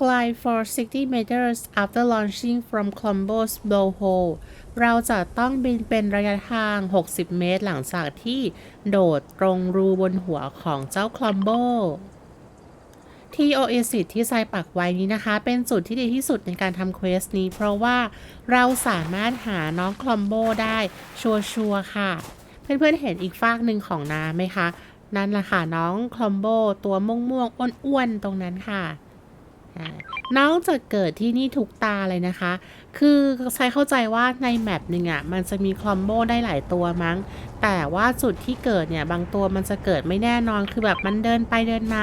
glide for 60 meters after launching from Colombo's blowhole เราจะต้องบินเป็นระยะทาง 60 เมตรหลังจากที่โดดตรงรูบนหัวของเจ้าคลอมโบที่โอเอซิสที่ไซปักไว้นี้นะคะ เป็นจุดที่ดีที่สุดในการทำเควสนี้ เพราะว่าเราสามารถหาน้องคลอมโบได้ชัวร์ๆค่ะ เพื่อนๆเห็นอีกฟากหนึ่งของน้ำไหมคะ นั่นแหละค่ะน้องคลอมโบตัวม่วงๆอ้วนๆตรงนั้นค่ะ น้องจะเกิดที่นี่ทุกตาเลยนะคะ คือใช้เข้าใจว่าในแมปหนึ่งอะมันจะมีคลอมโบได้หลายตัวมั้ง แต่ว่าจุดที่เกิดเนี่ย บางตัวมันจะเกิดไม่แน่นอน คือแบบมันเดินไปเดินมา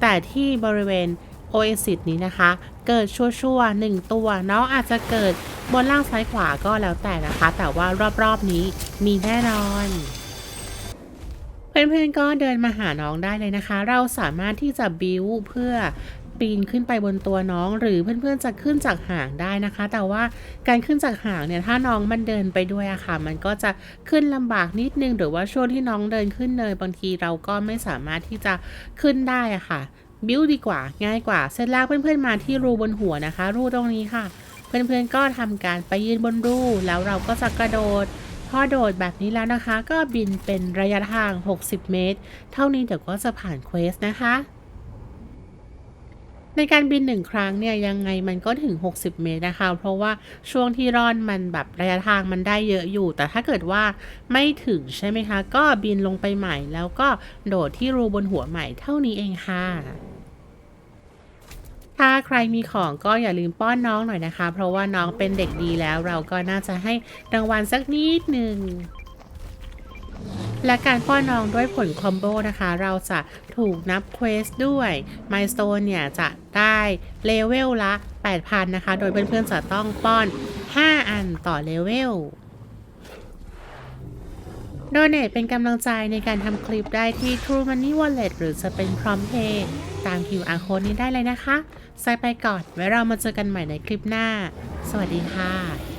แต่ที่บริเวณโอเอซิสนี้นะคะ เกิดชั่วๆหนึ่งตัวน้องอาจจะเกิดบนล่างซ้ายขวาก็แล้วแต่นะคะ แต่ว่ารอบๆนี้มีแน่นอนเพื่อนๆก็เดินมาหาน้องได้เลยนะคะ เราสามารถที่จะบิวเพื่อ ปีนขึ้นไปบนตัวน้อง หรือเพื่อนๆจะขึ้นจากหางได้นะคะ แต่ว่าการขึ้นจากหางเนี่ยถ้าน้องมันเดินไปด้วยอะค่ะ มันก็จะขึ้นลำบากนิดนึง หรือว่าช่วงที่น้องเดินขึ้นเนินบางทีเราก็ไม่สามารถที่จะขึ้นได้อะค่ะ บิวดีกว่าง่ายกว่า เสร็จแล้วเพื่อนๆมาที่รูบนหัวนะคะ รูตรงนี้ค่ะ เพื่อนๆก็ทำการไปยืนบนรูแล้วเราก็จะกระโดดพอโดดแบบนี้แล้วนะคะ ก็บินเป็นระยะทาง 60 เมตร เท่านี้เดี๋ยวก็จะผ่านเควสนะคะ ในการบินหนึ่งครั้งเนี่ยยังไงมันก็ถึง 60 เมตรนะคะ เพราะว่าช่วงที่ร่อนมันแบบระยะทางมันได้เยอะอยู่ แต่ถ้าเกิดว่าไม่ถึงใช่ไหมคะ ก็บินลงไปใหม่แล้วก็โดดที่รูบนหัวใหม่เท่านี้เองค่ะถ้าใครมีของก็อย่าลืมป้อนน้องหน่อยนะคะ เพราะว่าน้องเป็นเด็กดีแล้วเราก็น่าจะให้รางวัลสักนิดหนึ่ง และการป้อนน้องด้วยผลคอมโบนะคะ เราจะถูกนับเควสด้วยม s ส o ต e เนี่ยจะได้เลเวลละ 8,000 นะคะ โดยเพื่อนๆจะต้องป้อน 5 อันต่อเลเวลโดเน a เป็นกำลังใจในการทำคลิปได้ที่ True Money Wallet หรือจะเป็น Prompt Pay ตาม QR code นี้ได้เลยนะคะใส่ไปก่อน ไว้เรามาเจอกันใหม่ในคลิปหน้า สวัสดีค่ะ